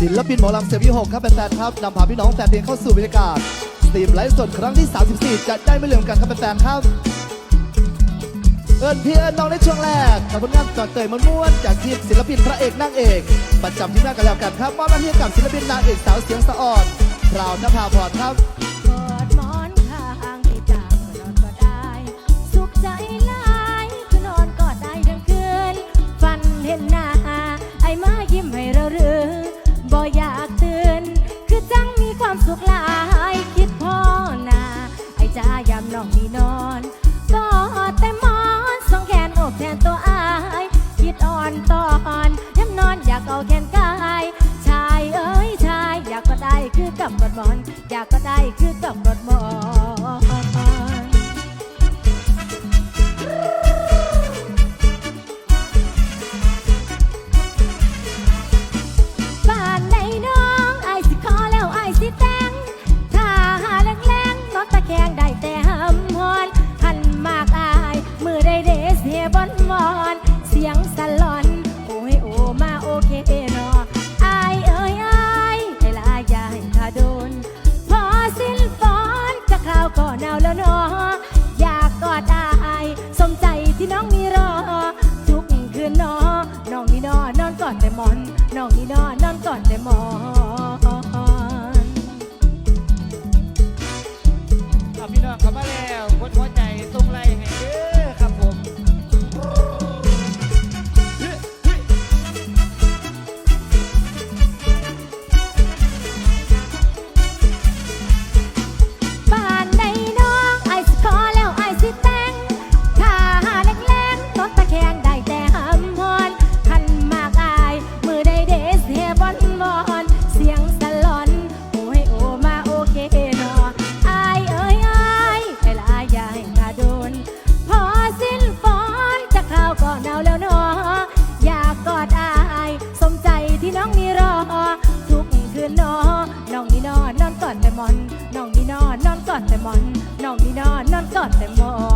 ศิลปินหมอลำเสียงวิหกครับแฟนๆครับนำพาพี่น้องแฟนเพลงเข้าสู่บรรยากาศสตรีมไลฟ์สดครั้งที่ 34 จะได้ไม่ลืมกันครับแฟนๆครับ เอิญพี่เอิญน้องในช่วงแรกกับผลงานก่อนเตยมันม้วนจากทีมศิลปินพระเอกนางเอก ประจำที่หน้ากันแล้วกันครับมอบหน้าที่กับศิลปินนางเอกสาวเสียงสะอ่อนพราวนภาพรครับ ความสุขหลายคิดพ่อนาไอ้จ้ายามน้องมีนอนก็แต่มอนสองแขนอกแทนตัวอายคิดอ่อนตอนย้ำนอนอยากเอาแขนกายชายเอ้ยชายอยากก็ได้คือกับกดมอน อยากก็ได้คือกับกดมอน บอนวอนเสียงสลอน โอ้ยโอมาโอเคเนออายเอ้ยอายให้ลาย่าให้ขาโดน พอสิ้นฝนจะคราวก็หนาวแล้วเนออยากกอดอาย สมใจที่น้องมีรอ ทุกคืนนอน้องนี่นอนนอนกอนแต่หมอน น้องนี่นอนนอนกอนแต่หมอนเอาพี่น้องเข้ามาแล้วกดหัว อนนอน้องนี่นอนนอนก่อนแต่มอน น้องนี่นอนนอนก่อนแต่มอน น้องนี่นอนนอนก่อนแต่มอน